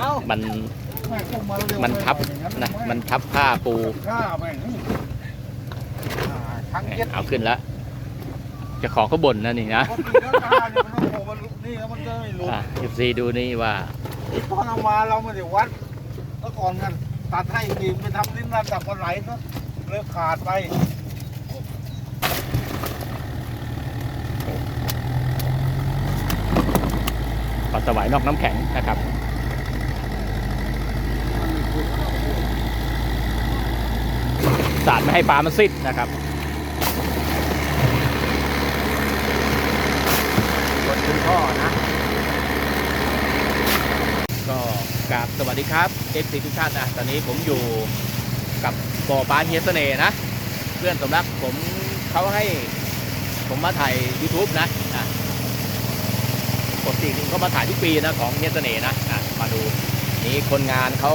เอ้ามันแม่งอุ้มมาเร็วมันทับอย่างนะมันทับผ้าปูฆ่าแม่งอ่าทั้งเย็ดเอาขึ้นแล้วเจะของก็บ่นนะนี่นะคนตีลังกาเนี่ยมันต้องโผล่มานี่แล้วมันจะไม่หลุดอะเอฟซีดูนี่ว่าตอนเอามาเราไม่ได้วัดแล้วก่อนกันตัดให้ดีไปทำลิ้นระดับวันไหลซะเลยขาดไปปลาสวายนอกน้ำแข็งนะครับ สาดไม่ให้ปลามันซิดนะครับกดคุณพ่อนะ ก็กราบสวัสดีครับเอฟซีทุกท่านนะ ตอนนี้ผมอยู่กับบ่อปลาเฮียเสน่ห์นะ เพื่อนสมรักผมเขาให้ผมมาถ่าย YouTube นะนะปกติเขามาถ่ายทุกปีนะของเฮียเสน่ห์นะอะมาดูนี่คนงานเขา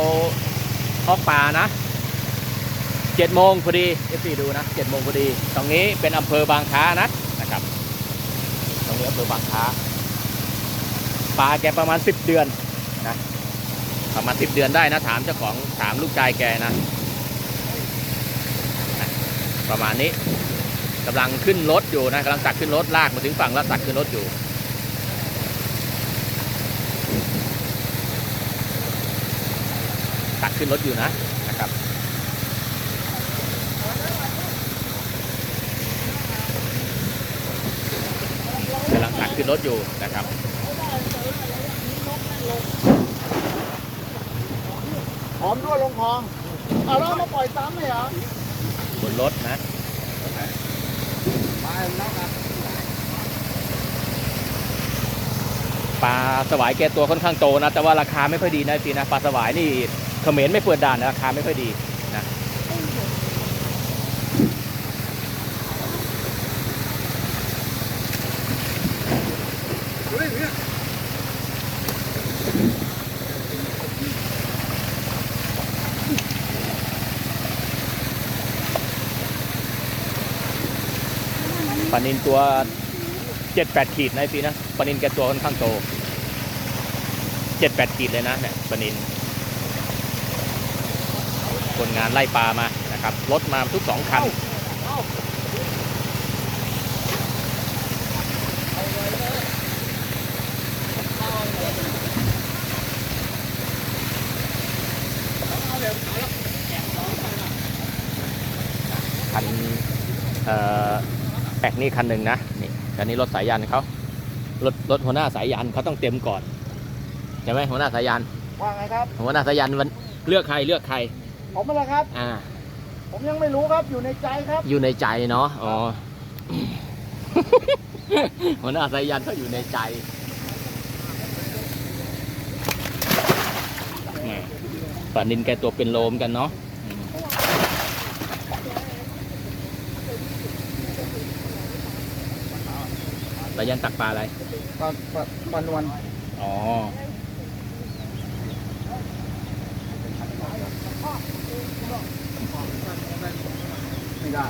ออกปลานะ เจ็ดโมงพอดีเอฟซีดูนะเจ็ดโมงพอดี ตรงนี้เป็นอำเภอบางค้านะนะครับ ตรงนี้อำเภอบางค้าปลาแกประมาณสิบเดือนนะประมาณสิบเดือนได้นะถามเจ้าของถามลูกชายแกนะนะประมาณนี้กำลังขึ้นรถอยู่นะกำลังตักขึ้นรถลากมาถึงฝั่งแล้วตักขึ้นรถอยู่ตักขึ้นรถอยู่นะนะครับกำลังตัก ขึ้นรถอยู่นะครับหอมด้วยลงคลองเอาแล้วเอามาปล่อยซ้ำเลยเหรอบนรถนะไปแล้วครับปลาสวายแกตัวค่อนข้างโตนะ แต่ว่าราคาไม่ค่อยดีนะพี่นะปลาสวายนี่เขมรไม่เปิดด่านนะราคาไม่ค่อยดีนะ ดูดิเนี่ย ป ลานินตัวเจ็ดแปดขีดนะพี่นะปลานินแกตัวค่อนข้างโตเจ็ดแปดขีดเลยนะเนี่ยปลานินคนงานไล่ปลามานะครับรถมาทุกสองคันคันเอ่อแอ กนี่คันหนึ่งนะนี่คันนี้รถสายยันเขารถรถหัวหน้าสายยันเขาต้องเต็มก่อนใช่ไหมหัวหน้าสายยันว่าไงครับ หัวหน้าสายยันมันเลือกใครเลือกใครผมมาแล้วครับ อ่า ผมยังไม่รู้ครับอยู่ในใจครับ อยู่ในใจเนาะอ๋อหัวหน้าสายยันเขาอยู่ในใจแหม่ป่านินแกตัวเป็นโลมกันเนาะ อืมสายยันตักปลาอะไรตอนวันวันอ๋อ ไม่ได้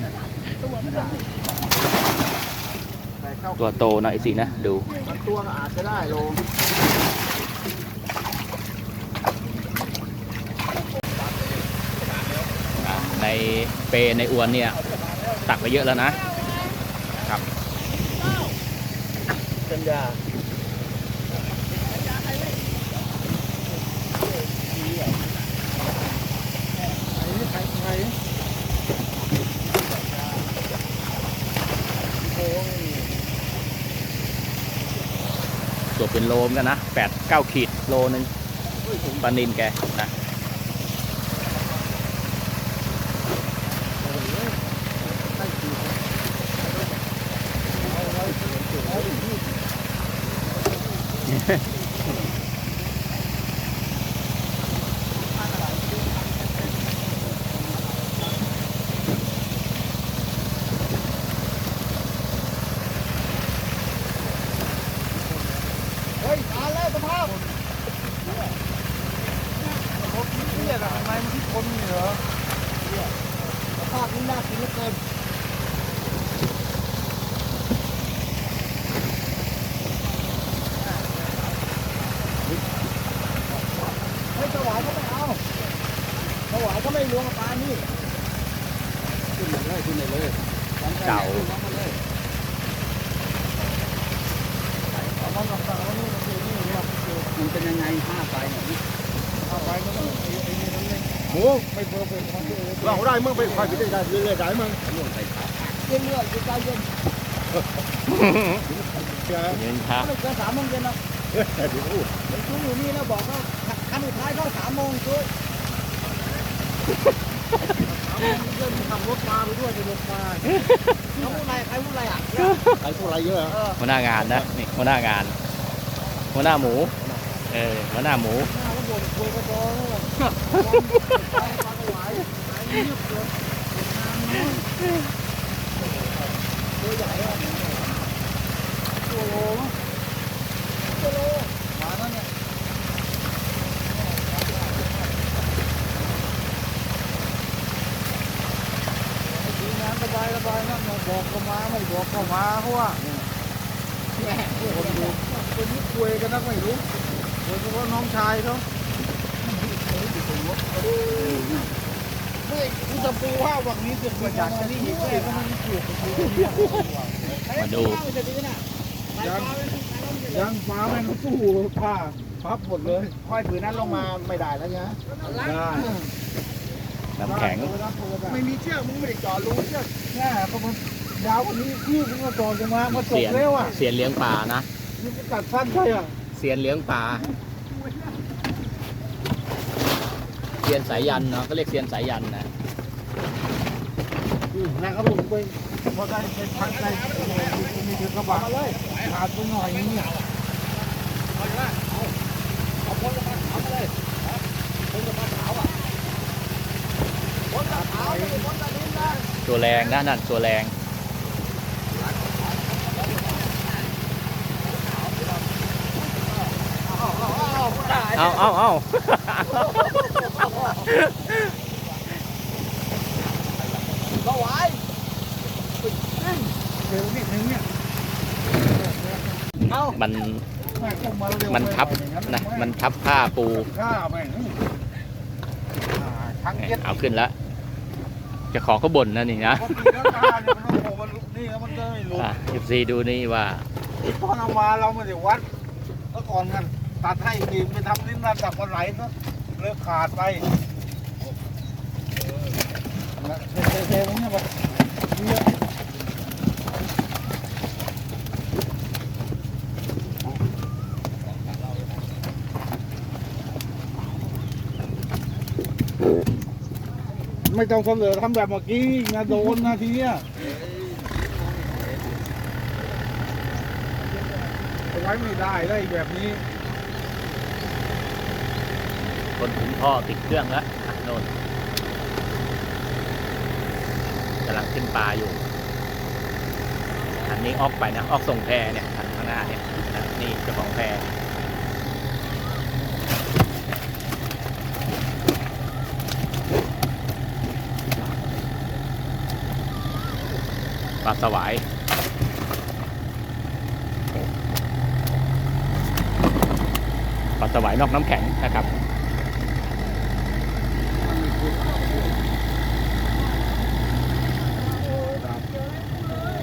ไม่ได้แต่เข้าตัวโตหน่อยสินะ ดู มันตัวก็อาจจะได้โลอะในเปรในอวนเนี่ย ตักไปเยอะแล้วนะ ครับ กันยาไอ้นี่ใครใครโอ้ยตัวเป็นโลมกันนะแปดเก้าขีดโลนึงปลานินแกนะ ใครขี่เอาไว้เอาดิ เฮ้ยมาแล้วสภาพรถที่เนี่ยทำไมมันที่คนนี่เหรอเนี่ยสภาพนี้น่ากินเหลือเกิน เขาไม่ล้วงปลานี่ขึ้นเลยขึ้นเลย เก่า เอามันกับเอานี่มันคือนี่เนี่ยมันเป็นยังไงห้าไปเนี่ยห้าไปมันต้องไอ้ไอ้นี่นั่นเลย หมูไม่เบอร์เป็นเราได้มึงไปคอยไปได้ได้เรื่อยๆได้มึงเย็นเรื่อยใจเย็นเชื่อเงินครับไม่เกินสามโมงเย็นนะแต่ดูพูดไอ้ซุ้มอยู่นี่แล้วบอกว่าคันสุดท้ายเข้าสามโมงช่วยสามโมงเย็นขับรถมาไปด้วยไปรถมาเขาพูดอะไรใครพูดอะไรอะไอ้พวกอะไรเยอะหัวหน้างานนะนี่หัวหน้างานหัวหน้าหมู ออหัวหน้าหมูบอกเลยปลาปลาไหลหายเงียบเลยตัวใหญ่อะตัวโลมั้งตัวโลมาแล้วเนี่ยดีงานสบายสบายนะบอกก็มาไม่บอกก็มาเขาว่าแย่คนดูคนนี้คุยกันนักไม่รู้ โดยเฉพาะน้องชายเขาไม่คุณจะปูว่าวันนี้จะอยากจะนี่อีกเลยก็มันเกี่ยวกับมาดูยังยังฟ้าแม่งสู้ผ้าพับหมดเลยค่อยผืนนั้นลงมาไม่ได้แล้วนะได้น้ำแข็งไม่มีเชือกมึงไม่ได้จอดรูเชือกแน่ก็มันยาวกว่านี้พี่มึงก็จอดกันมามาจบเสียนเร็วอะเสียนเลี้ยงปลานะนี่มันกัดสั้นใช่อะ เสียนเลี้ยงปลาเสียนสายยันเนาะก็เรียกเสียนสายยันนะนะครับผมไปพอได้เป็นพันได้มีถึงกระบะเลยขาดไปหน่อยนี่ยตัวแรงนะนั่นตัวแรงเอาเอาเอาก็ไหวเร็วนิดนึงเนี่ยเอ้านนทับไปอย่างนะมันทับผ้าปูข้าแม่ง อ่าทั้งเย็ดเอาขึ้นแล้ว จะขอเขาบ่นนะนี่นะปกติแล้วตาเนี่ยมันโอ้โหมันนี่แล้วมันก็ไม่รู้อะเอฟซีดูนี่ว่าตอนเอามาเราไม่ได้วัดแล้วก่อนกัน ตัดให้ทีไปทำลิ้นระดับวันไหลก็เลิกขาดไปเทเทๆๆๆเนี่ยบอกเนี่ยไม่ต้องเสนอทำแบบเมื่อกี้นะโดนนะทีเนี้ยเอาไว้ไม่ได้ได้แบบนี้ คนขุนท่อติดเครื่องแล้วอะโน่นกำลังขึ้นปลาอยู่ อันนี้ออกไปนะ ออกส่งแพเนี่ยอันข้างหน้าเนี่ยนะนี่เจ้าของแพปลาสวายปลาสวายนอกน้ำแข็งนะครับ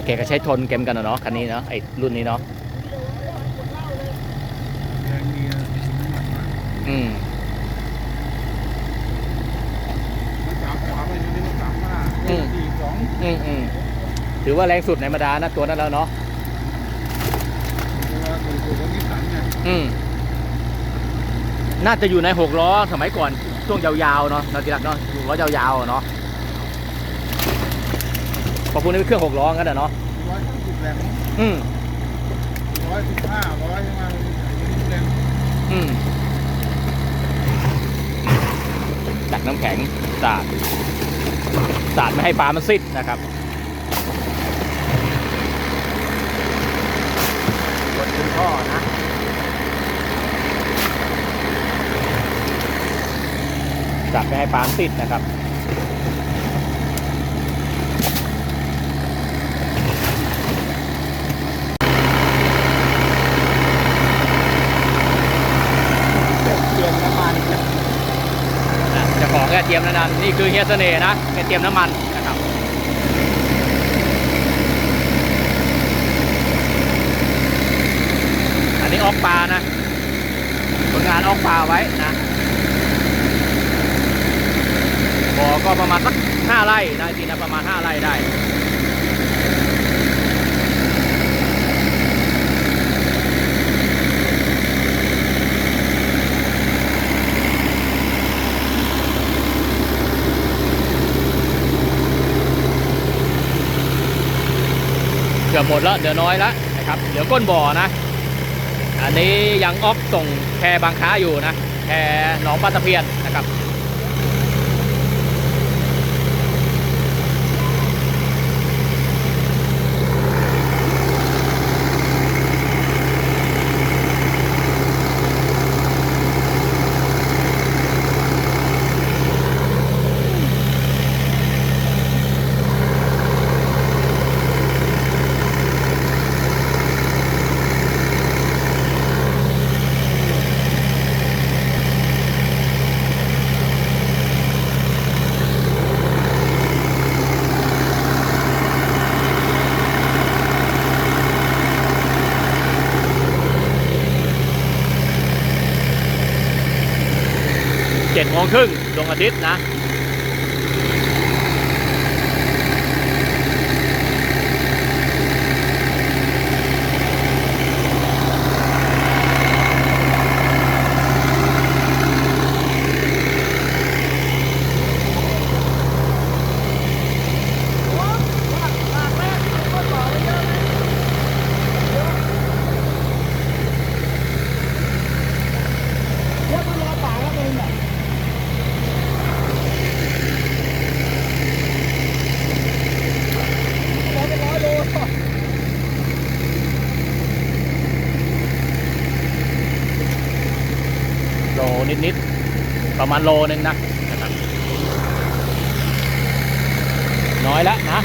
แกก็ใช้ทนเกมกันนะเนาะคันนี้เนาะไอ้รุ่นนี้เนาะแรงเมียอืมมันสามขวาไปนี่มันสามหน้าอืมสี่สองอืมอืมถือว่าแรงสุดในบรรดานะตัวนั้นแล้วเนาะตัวหนึ่งตัวนี้สันเนี่ยอืมน่าจะอยู่ในหกล้อสมัยก่อนช่วงยาวๆเนาะนาทีหลักเนาะล้อยาวๆอะเนาะ พอพูดนี้เป็นเครื่องหกล้องั้นอะเนาะร้อยห้าสิบแรงอืมร้อยสิบห้าร้อยใช่ไหมแรงอืมดักน้ำแข็งสาดสาดไม่ให้ปลามันซิดนะครับกดคุณพ่อนะจับไม่ให้ปลามนติดนะครับ เปลี่ยนน้ำมันเจะของก็เตรียมแล้วนะนี่คือเฮียเสน่ห์นะแกเตรียมน้ำมันนะครับอันนี้ออกปลานะผลงานออกปลาไว้นะบ่อก็ประมาณสักห้าไร่ได้จริงนะประมาณห้าไร่ได้ กือบหมดแล้วเหลือน้อยแล้วนะครับเหลือก้นบ่อนะ อันนี้ยังออกส่งแพบางค้าอยู่นะแพหนองปลาตะเพียนนะครับ 7โมงครึ่งดวงอาทิตย์นะ เดี๋ยวมันรอป่าแล้วเองเนี่ย ร้อยเป็นร้อยโล โล นิดๆ ประมาณโลนึงนะนะครับ น้อยแล้วนะ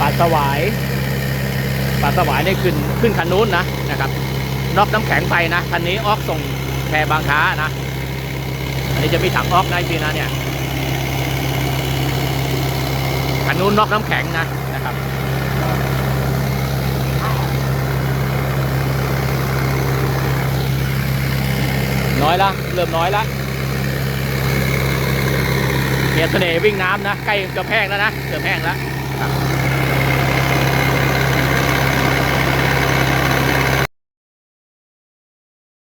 ปลาสวายปลาสวายนี่ขึ้นขึ้นคันนู้นนะนะครับ นอกน้ำแข็งไปนะคันนี้ออกส่งแพบางค้านะ อันนี้จะมีถังออกนะจริงๆนะเนี่ยคันนู้นนอกน้ำแข็งนะ น้อยละเริ่มน้อยละเฮียเสน่ห์วิ่งน้ำนะ ใกล้เกือบแห้งแล้วนะเกือบแห้งแล้ว